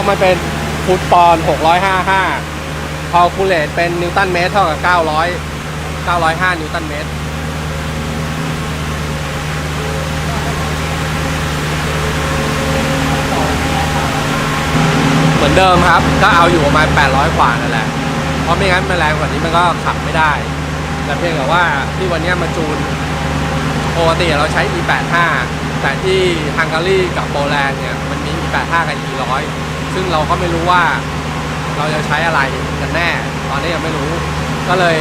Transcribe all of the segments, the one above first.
ทอกมันเป็นฟุตปอน655คาลคูลเลตเป็นนิวตันเมตรเท่ากับ 900 905 นิวตันเมตรเหมือนเดิมครับ ก็เอาอยู่ประมาณ 800 กว่านั่นแหละ เพราะไม่งั้นมันแรงกว่านี้มันก็ขับไม่ได้ แต่เพียงแต่ว่าที่วันนี้มาจูนปกติเราใช้ E85 แต่ที่ฮังการีกับโปแลนด์เนี่ย มันมี E85 กับ E100 ซึ่งเราก็ไม่รู้ว่าเราจะใช้อะไรกันแน่ ตอนนี้ยังไม่รู้ ก็เลย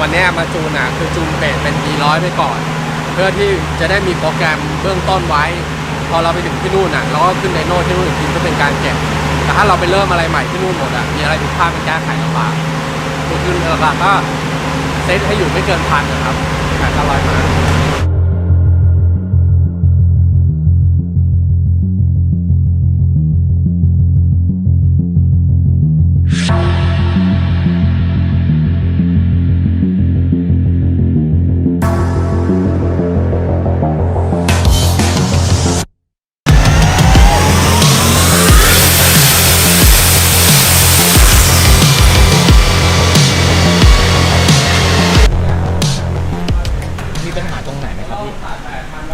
วันนี้มาจูนอะคือจูนเบสเป็น E100 ไปก่อน เพื่อที่จะได้มีโปรแกรมเบื้องต้นไว้ พอเราไปถึงที่นู่นอะเราก็ขึ้นไดโน่ที่นู่นอีกทีก็เป็นการเก็บ แต่ถ้าเราไปเริ่มอะไรใหม่ที่นู่นหมดอะมีอะไรผิดพลาดมันแก้ไขลำบากคือหลักๆก็เซตให้อยู่ไม่เกินพันนะครับแปดเก้าร้อยมา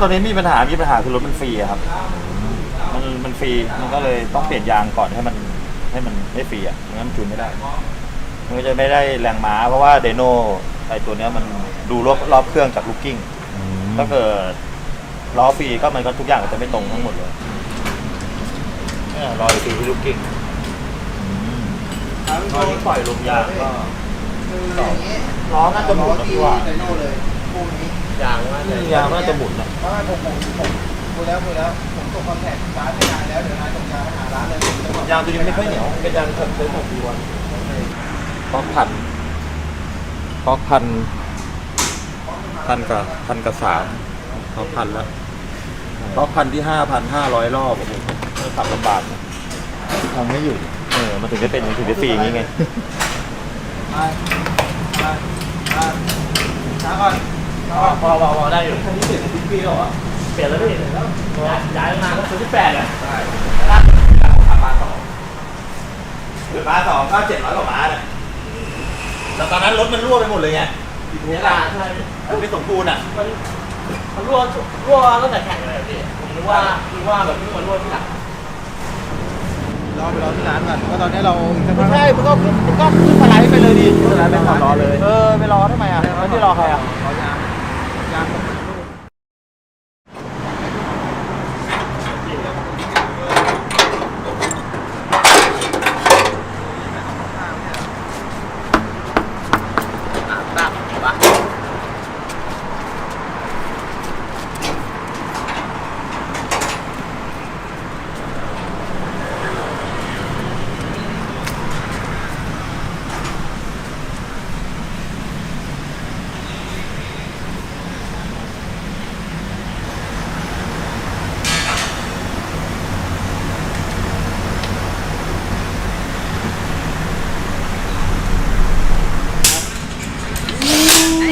ตอนนี้มีปัญหา มีปัญหาคือรถมันฟรีอะครับ มันมันฟรี มันก็เลยต้องเปลี่ยนยางก่อนให้มันให้มันไม่ฟรีอะไม่งั้นมันจูนไม่ได้ มันก็จะไม่ได้แรงม้า เพราะว่าเดโนไอตัวเนี้ยมันดูรอบรอบเครื่องจากลูกกิ้ง ถ้าเกิดล้อฟรีก็มันก็ทุกอย่างก็จะไม่ตรงทั้งหมดเลยเนี่ยรอยฟรีที่ลูกกิ้งตอนนี้ปล่อยลมยางก็สองล้อน่าจะหมุนนะพี่ว่าอย่างว่ายางน่าจะหมุนนะเพราะว่าผมผมผมพูดแล้วพูดแล้ว ผมส่งคอนแทคร้านไม่นานแล้ว เดี๋ยวนายส่งยาไปหาร้านเลยผมจะบอกยางตัวนี้ไม่ค่อยเหนียวเป็นยางผมซื้อของดีวันป๊อกพันป๊อกพันพันกับพันกับสามป๊อกพันแล้วป๊อกพันที่ห้าพันห้าร้อยรอบโอ้โหมันขับลำบากนะทำไม่อยู่ เออ มันถึงได้เป็นถึงได้ฟรีอย่างนี้ไงมามามาช้าก่อน พอพอพอได้อยู่คันนี้เปลี่ยนเป็นปีแล้วเหรอเปลี่ยนแล้วพี่แล้วย้ายมาก็ซื้อที่แปดอะขับมาสองหรือมาสองก็เจ็ดร้อยกว่าม้าเนี่ยแต่ตอนนั้นรถมันรั่วไปหมดเลยไงเนี่ยละใช่มันไม่สมบูรณ์อะมันมันรั่วรั่วตั้งแต่แข่งเลยพี่ผมนึกว่านึกว่าแบบเพิ่งมารั่วที่หลังรอไปรอที่ร้านก่อนเพราะตอนนี้เราอีกสักพัไม่กใช่มันก็ขึ้นมันก็ขึ้นสไลด์ไปเลยดิขึ้นสไลด์ไปขับรอเลย เออไปรอทำไมอะแล้วที่รอใครอะรอยางยางผมลู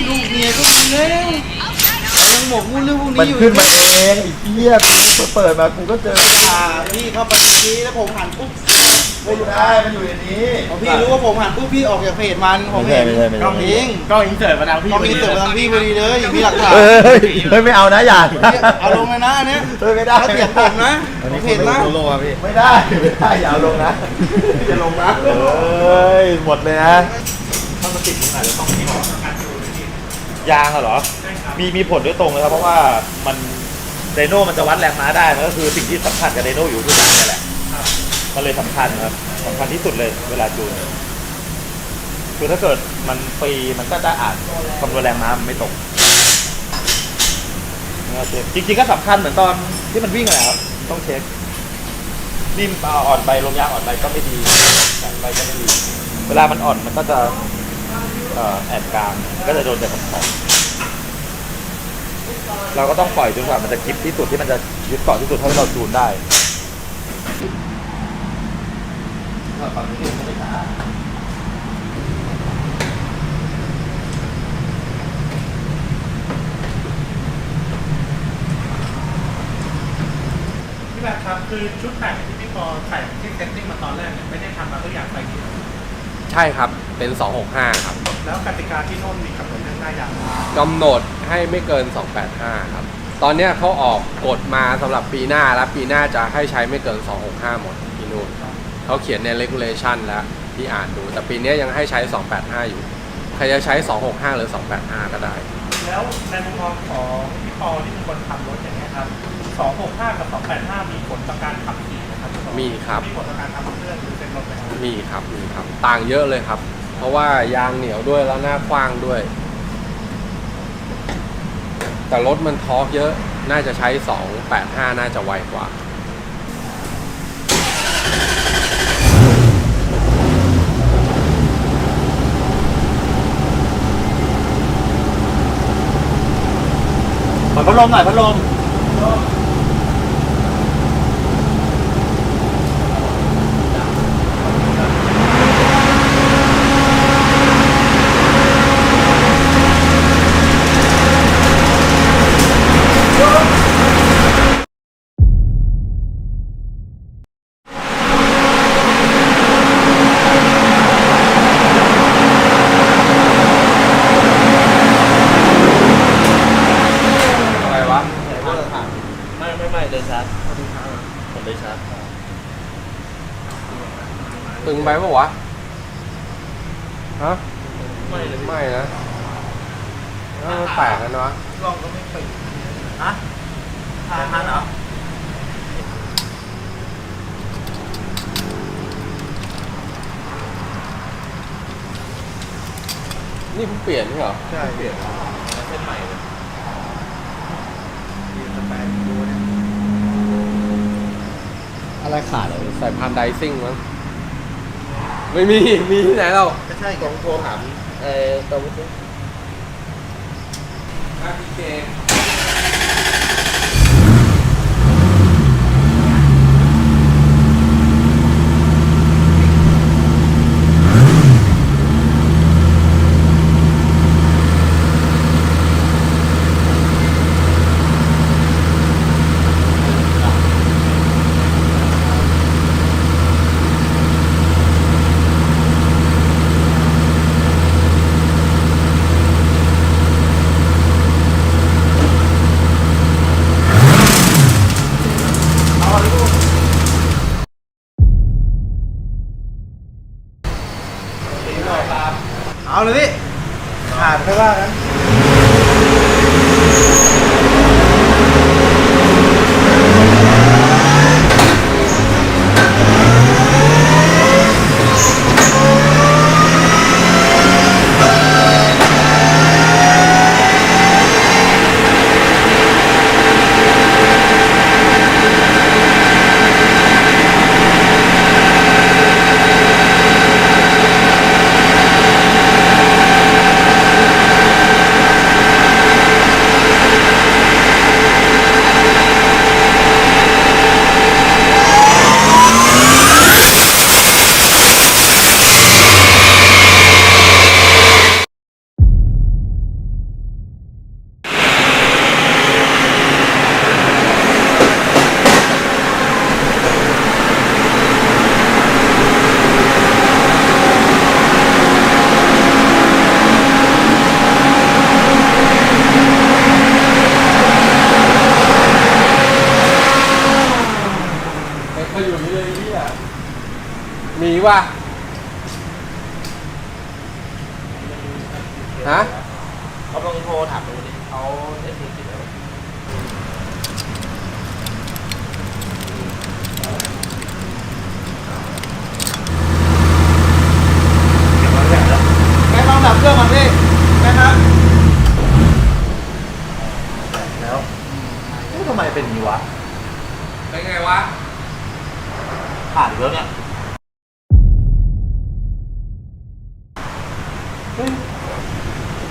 ก ลูกเมียก็มีแล้วยังหมก มุ่นเรื่องพวกมันนี้อยู่ขึ้นมาเองไอ้เหี้ยกูเปิดมากูก็เจออ่าพี่เข้าไปในนี้แล้วผมหันปุ๊บไม่ได้มันอยู่ในนี้พอพี่รู้ว่าผมหันปุ๊บพี่ออกจากเพจมันผมเห็นไม่ใช่ไม่ใช่กล้องยิงก็อินเสิร์ตมาทางพี่กล้องยิงเสิร์ฟมาทางพี่พอดีเลยมีหลักฐานเฮ้ยเฮ้ยไม่เอานะอย่าเอาลงเลยนะอันเนี้ยเฮ้ยไม่ได้เขาเสียงผมนะผมเห็นนะไม่ได้ไม่ได้อย่าเอาลงนะจะลงนะเฮ้ยหมดเลยนะถ้ามันติดตรงไหนจะต้องมีหรอยางอะเหรอ มีมีผลด้วยตรงเลยครับ เพราะว่ามันไดโน่มันจะวัดแรงม้าได้มันก็คือสิ่งที่สำคัญกับไดโน่อยู่คือยางนี่แหละมันเลยสำคัญครับสำคัญที่สุดเลยเวลาจูนคือถ้าเกิดมันฟรีมันก็จะอ่านคำนวณแรงม้ามันไม่ตรงจริงๆก็สำคัญเหมือนตอนที่มันวิ่งอะไรครับต้องเช็คนิ่มอ่อนไปลมยางอ่อนไปก็ไม่ดีแข็งไปก็ไม่ดี เวลามันอ่อนมันก็จะเอ่อแอบกลางก็จะโดนแต่ของของ เราก็ต้องปล่อยจนกว่ามันจะกิฟที่สุดที่มันจะยึดเกาะที่สุดเท่าที่เราจูนได้พี่แบบครับคือชุดแต่งที่พี่เปิดพอใส่ที่เซตติ้งมาตอนแรกเนี่ยไม่ได้ทำมาทุกอย่างใส่กี่ ใช่ครับเป็น 265 ครับแล้วกติกาที่โน่นมีกำหนดเรื่องได้อย่างกำหนดให้ไม่เกิน 285 ครับ ตอนเนี้ยเขาออกกฎมาสำหรับปีหน้าแล้วปีหน้าจะให้ใช้ไม่เกิน 265 หมดที่นู่นเขาเขียนใน regulation แล้วที่อ่านดู แต่ปีเนี้ยยังให้ใช้ 285 อยู่ ใครจะใช้ 265 หรือ 285 ก็ได้ แล้วในมุมมองของพี่ปอที่เป็นคนทำรถอย่างเงี้ยครับ265 กับ 285 มีผลต่อการขับขี่นะครับพี่ปอมีครับ มีผลต่อการทำเครื่องหรือ เป็นรถไหมครับมีครับมีครับ ต่างเยอะเลยครับ เพราะว่ายางเหนียวด้วยแล้วหน้ากว้างด้วย แต่รถมันทอร์กเยอะน่าจะใช้ 285 น่าจะไวกว่า เปิดพัดลมหน่อยพัดลม อะไรวะ ไม่ไม่ไม่เดินชาร์จผมเดินชาร์จ ตึง ไปปะวะ ฮะ ไม่เลยไม่นะเออมันแปลกกันวะลองก็ไม่เคยฮะทานทันเหรอนี่เพิ่งเปลี่ยนใช่เหรอ ใช่เปลี่ยนเส้นใหม่เลยดีสแปนดูเนี่ยอะไรขาดเลยสายพานไดซิ่งมั้ง ไม่มี มีที่ไหนเราไม่ใช่ของโทรหามเอ่อตรงนี้ ครับพี่เจ you. มีว่ะฮะเขาลองโทรถามดูดิเขาได้ทีติดแล้วแม่ลองดับเครื่องมันพี่แม่ครับแล้วเอ๊ะทำไมเป็นอย่างนี้วะ เป็นไงวะ ผ่านอีกแล้วเนี่ยเฮ้ย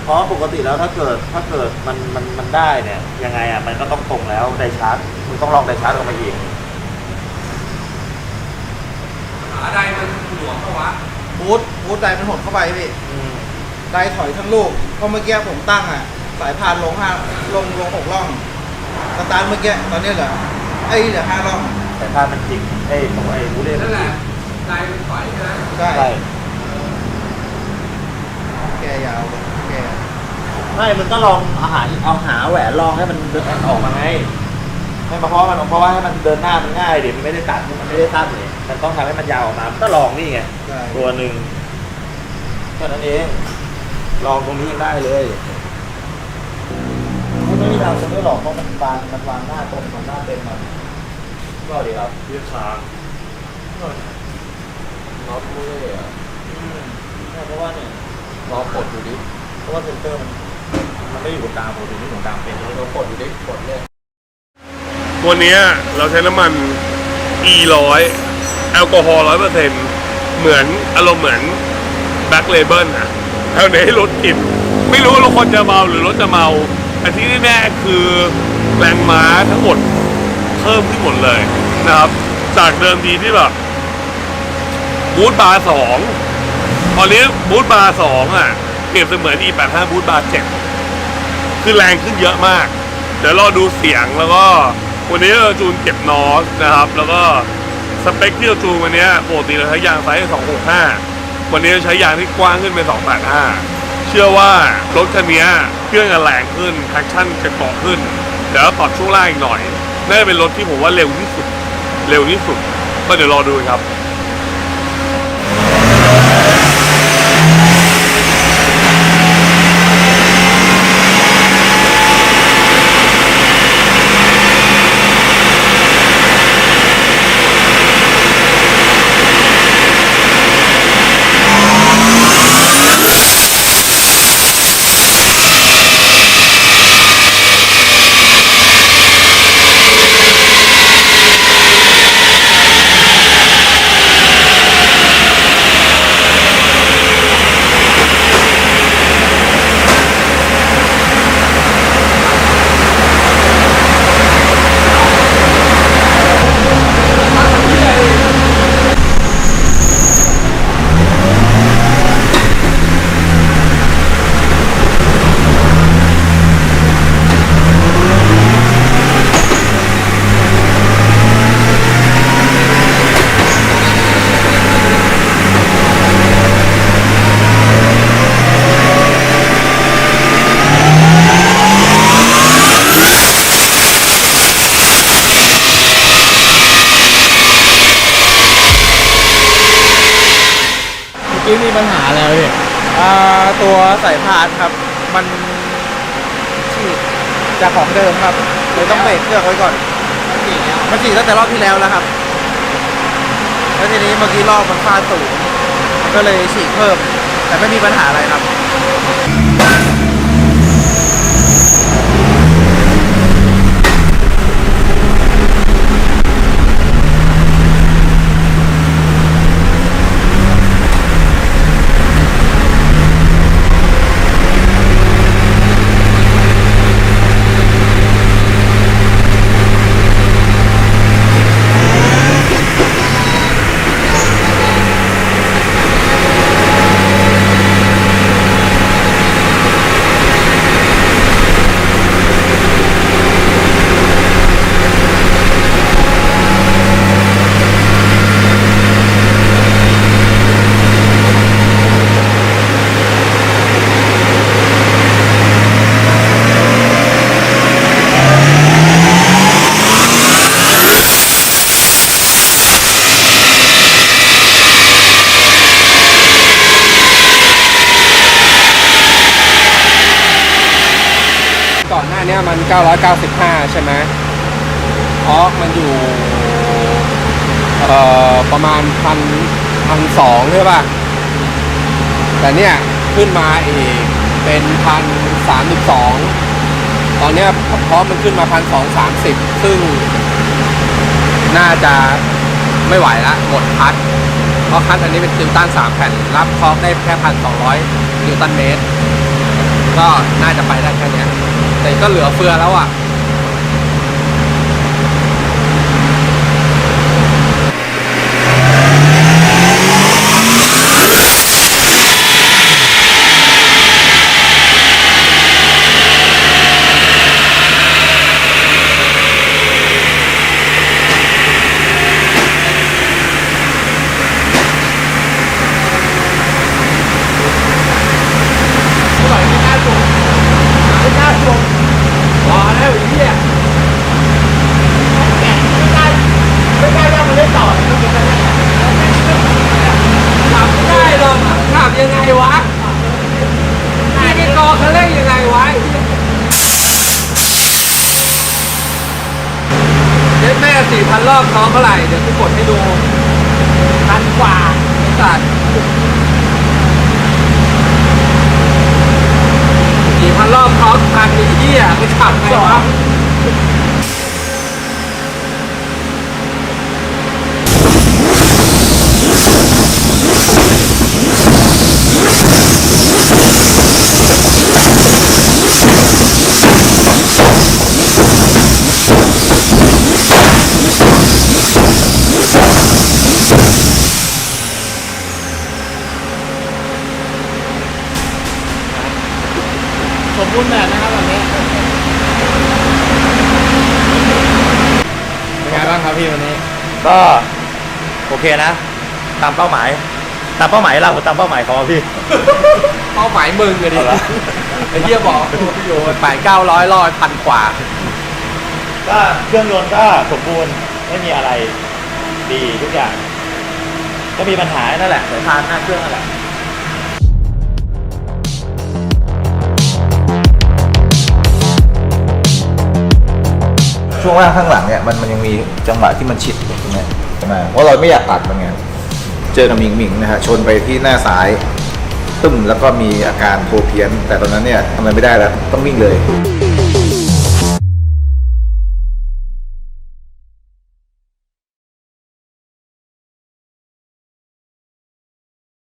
เพราะปกติแล้วถ้าเกิดถ้าเกิดมันมันมันได้เนี่ยยังไงอะมันก็ต้องตรงแล้วไดชาร์จมึงต้องลองไดชาร์จออกมาอีกหาได้มันหลวมปะวะบูทบูทไดมันหดเข้าไปพี่ไดถอยทั้งลูกเพราะเมื่อกี้ผมตั้งอะ สายพานลงห้าลงลงหกร่องสตาร์ทเมื่อกี้ตอนนี้เหลือไอ้ยเหลือห้าร่องแต่ถ้ามันจริงไอ้ของไอ้บูเล่นั่นแหละลายมันถอยใช่ไหมใช่แกยาวแก ไม่มันก็ลองอาหารเอาหาแหวนลองให้มันเดินออกมาไงให้มาเพราะมันเพราะว่าให้มันเดินหน้ามันง่ายเดี๋ยวมันไม่ได้ตัดมันไม่ได้ตั้งเลยมันต้องทำให้มันยาวออกมามันก็ลองนี่ไงใช่ตัวหนึ่งแค่นั้นเอง ลองตรงนี้ยังได้เลยไม่มีทางจะไม่หลอกเพราะมันวางมันวางหน้าตรงมันหน้าเต็มมันก็ดีครับเรียกช้างล็อกมือเลยอะเพราะว่าเนี่ยลองกดดูดิเพราะว่าเซนเตอร์มัน มันไม่อยู่ตรงกางปกติไม่อยู่ตรงกางเป็นลองกดดูดิกดเลยตัวเนี้ยเราใช้น้ำมัน E ร้อยแอลกอฮอล์ร้อยเปอร์เซ็นต์เหมือนอารมณ์เหมือนแบ็คเลเบิลอะแถวนี้รถติดไม่รู้ว่ารถคนจะเมาหรือรถจะเมาแต่ที่แน่ๆคือแรงม้าทั้งหมดเพิ่มขึ้นหมดเลยนะครับ จากเดิมทีที่แบบบูทบาร์สองตอนนี้บูทบาร์สองอะเปรียบเสมือน E85 บูทบาร์เจ็ด คือแรงขึ้นเยอะมาก เดี๋ยวรอดูเสียงแล้วก็วันนี้เราจูนเก็บนอสนะครับ แล้วก็สเปคที่เราจูนวันนี้ปกติเราใช้ยางไซส์265 วันนี้เราใช้ยางที่กว้างขึ้นเป็น 285 เชื่อว่ารถคันนี้เครื่องจะแรงขึ้นแทคชั่นจะเกาะขึ้นเดี๋ยวปรับช่วงล่างอีกหน่อยน่าจะเป็นรถที่ผมว่าเร็วที่สุด เร็วที่สุดก็เดี๋ยวรอดูครับ ปัญหาอะไรพี่อ่าตัวสายพานครับ มันฉีกจากของเดิมครับเลยต้องเบรกเครื่องไว้ก่อน มันฉีกตั้งแต่รอบที่แล้วแล้วครับ แล้วทีนี้เมื่อกี้รอบมันฟาดสูงมันก็เลยฉีกเพิ่ม แต่ไม่มีปัญหาอะไรครับ 995 ใช่ไหมออกมันอยู่เอ่อประมาณพันพันสองใช่ป่ะ แต่เนี่ยขึ้นมาอีกเป็นพันสามสิบสองตอนเนี้ยพร้อมมันขึ้นมาพันสองสามสิบซึ่งน่าจะไม่ไหวละหมดพัด เพราะคันอันนี้เป็นติวตันสามแผ่น รับทอร์กได้แค่พันสองร้อยนิวตันเมตร ก็น่าจะไปได้แค่นี้ แต่ก็เหลือเฟือแล้วอะ พันรอบน้องเท่าไหร่ เดี๋ยวกูกดให้ดูพันกว่าสัตว์สี่พันรอบเขาพันไอ้เหี้ยไม่ขับไงวะ สมบูรณ์แบบนะครับแบบนี้เป็นไงบ้างครับพี่วันนี้ ก็โอเคนะ ตามเป้าหมาย ตามเป้าหมายเราหรือตามเป้าหมายเขาอะพี่ เป้าหมายมึงอะดิเอาละ ไอ้เหี้ยบอกอยู่แปดเก้าร้อยร้อยพันกว่า ก็เครื่องยนต์ก็สมบูรณ์ไม่มีอะไรดีทุกอย่าง ก็มีปัญหานั่นแหละสายพานหน้าเครื่องนั่นแหละช่วงล่างข้างหลังเนี่ยมันมันยังมีจังหวะที่มันฉิดอยู่ตรงเนี้ย ใช่ไหมเพราะเราไม่อยากตัดมันไงเจอกับมิงมิงนะฮะชนไปที่หน้าซ้าย ตึ้มแล้วก็มีอาการโผเพี้ยน แต่ตอนนั้นเนี่ยทำอะไรไม่ได้แล้ว ต้องวิ่งเลย